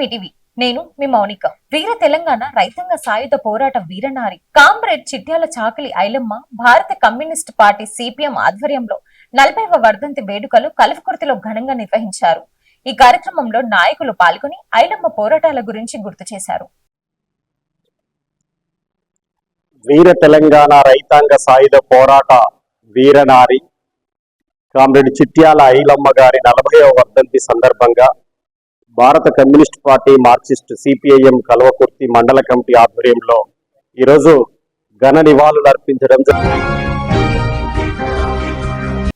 BTV నేను మీ మౌనిక. వీర తెలంగాణ రైతాంగ సాయుధ పోరాట వీరనారి. Comrade Chityala Chakali Ailamma Bharat communist party CPM ఆధ్వర్యంలో నలభైవ వర్ధంతి వేడుకలు కలవకుర్తిలో ఘనంగా నిర్వహించారు. ఈ కార్యక్రమంలో నాయకులు పాల్గొని ఐలమ్మ పోరాటాల గురించి గుర్తు చేశారు. వీర తెలంగాణ రైతాంగ సాయుధ పోరాట వీరనారి కామ్రేడ్ చిట్యాల ఐలమ్మ గారి నలభైవ వర్ధంతి సందర్భంగా భారత communist party Marxist CPIM Kalwakurthy మండల కమిటీ ఆధ్వర్యంలో ఈరోజు ఘన నివాళులు అర్పించడం జరిగింది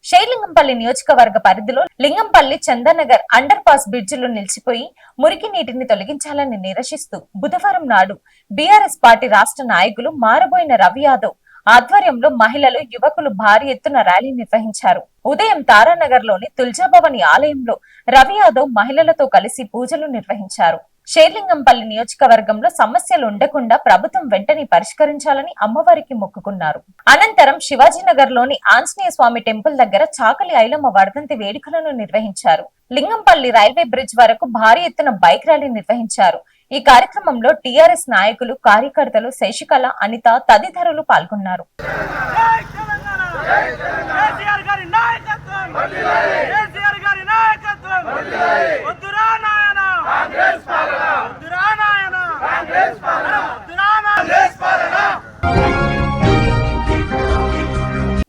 శైలింగంపల్లి నియోజకవర్గ పరిధిలో లింగంపల్లి చందనగర్ అండర్ పాస్ బ్రిడ్జిలో నిలిచిపోయి మురికి నీటిని తొలగించాలని నిరసిస్తూ బుధవారం నాడు బీఆర్ఎస్ పార్టీ రాష్ట్ర నాయకులు మారబోయిన రవి యాదవ్ ఆధ్వర్యంలో మహిళలు యువకులు భారీ ఎత్తున ర్యాలీ నిర్వహించారు. ఉదయం తారానగర్లోని తుల్జాభవని ఆలయంలో రవి యాదవ్ మహిళలతో కలిసి పూజలు నిర్వహించారు. షేర్లింగంపల్లి నియోజకవర్గంలో సమస్యలు ఉండకుండా ప్రభుత్వం వెంటనే పరిష్కరించాలని అమ్మవారికి మొక్కుకున్నారు. అనంతరం శివాజీనగర్లోని ఆంజనేయ స్వామి టెంపుల్ దగ్గర చాకలి ఐలమ్మ వర్ధంతి వేడుకలను నిర్వహించారు. లింగంపల్లి రైల్వే బ్రిడ్జ్ వరకు భారీ ఎత్తున బైక్ ర్యాలీ నిర్వహించారు. ఈ కార్యక్రమంలో టీఆర్ఎస్ నాయకులు కార్యకర్తలు శశికళ అనిత తదితరులు పాల్గొన్నారు.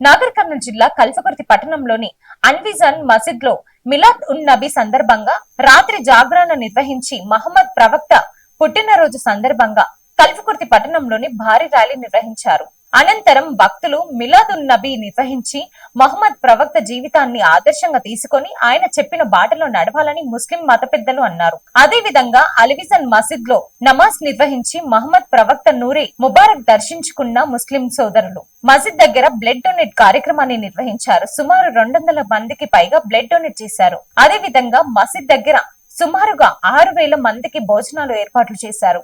నాగర్ కర్నూలు జిల్లా కల్వకుర్తి పట్టణంలోని అన్విజన్ మసీద్లో మిలాద్ ఉన్ నబీ సందర్భంగా రాత్రి జాగరణ నిర్వహించి మహమ్మద్ ప్రవక్త పుట్టినరోజు సందర్భంగా కల్వకుర్తి పట్టణంలోని భారీ ర్యాలీ నిర్వహించారు. అనంతరం భక్తులు మిలాదున్ నబీ నిర్వహించి మహమ్మద్ ప్రవక్త జీవితాన్ని ఆదర్శంగా తీసుకొని ఆయన చెప్పిన బాటలో నడవాలని ముస్లిం మత పెద్దలు అన్నారు. అదే విధంగా అలివిజన్ మసీద్లో నమాజ్ నిర్వహించి మహమ్మద్ ప్రవక్త నూరే ముబారక్ దర్శించుకున్న ముస్లిం సోదరులు. మసీద్ దగ్గర బ్లడ్ డొనేట్ కార్యక్రమాన్ని నిర్వహించారు. సుమారు రెండు వందల మందికి పైగా బ్లడ్ డొనేట్ చేశారు. అదే విధంగా మసీద్ దగ్గర సుమారుగా ఆరు వేల మందికి భోజనాలు ఏర్పాట్లు చేశారు.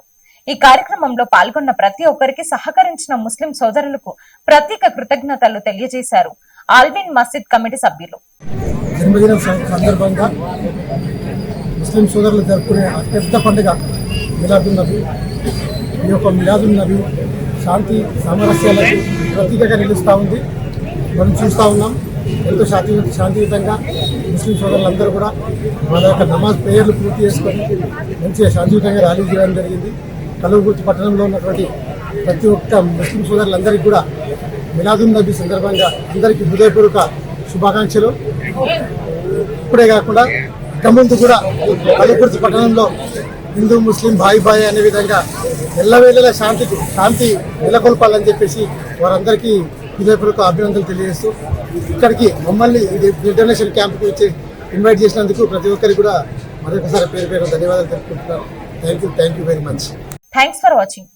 ఈ కార్యక్రమంలో పాల్గొన్న ప్రతి ఒక్కరికి సహకరించిన ముస్లిం సోదరులకు ప్రత్యేక కృతజ్ఞతలు తెలియజేశారు. ఆల్విన్ మసీద్ కమిటీ సభ్యులు. జన్మదినం సందర్భంగా ముస్లిం సోదరులు జరుపుకునే అతిపెద్ద పండుగ మిలాదున్ నబీ ఈ యొక్క మిలాదున్ నబీ శాంతి సామరస్యాలకు ప్రతీకగా నిలుస్తూ ఉంది. మనం చూస్తూ ఉన్నాం. ఎంతో శాంతి శాంతియుతంగా ముస్లిం సోదరులందరూ కూడా వాళ్ళ యొక్క నమాజ్ ప్రేయర్లు పూర్తి చేసుకొని మంచిగా శాంతియుతంగా ర్యాలీ చేయడం జరిగింది. కలుగుర్తి పట్టణంలో ఉన్నటువంటి ప్రతి ఒక్క ముస్లిం సోదరులందరికీ కూడా మిలాదున్ నబీ సందర్భంగా అందరికీ హృదయపూర్వక శుభాకాంక్షలు. ఇప్పుడే కాకుండా ఇకముందు కూడా కలుపుర్తి పట్టణంలో హిందూ ముస్లిం భాయి భాయి అనే విధంగా ఎల్లవేళలా శాంతి శాంతి నెలకొల్పాలని చెప్పేసి వారందరికీ హృదయపూర్వక అభినందనలు తెలియజేస్తూ ఇక్కడికి మమ్మల్ని ఇంటర్నేషనల్ క్యాంప్కి వచ్చి ఇన్వైట్ చేసినందుకు ప్రతి ఒక్కరికి కూడా మరొకసారి పేరు పేరు ధన్యవాదాలు తెలుపుకుంటున్నాను thank you thank you very much thanks for watching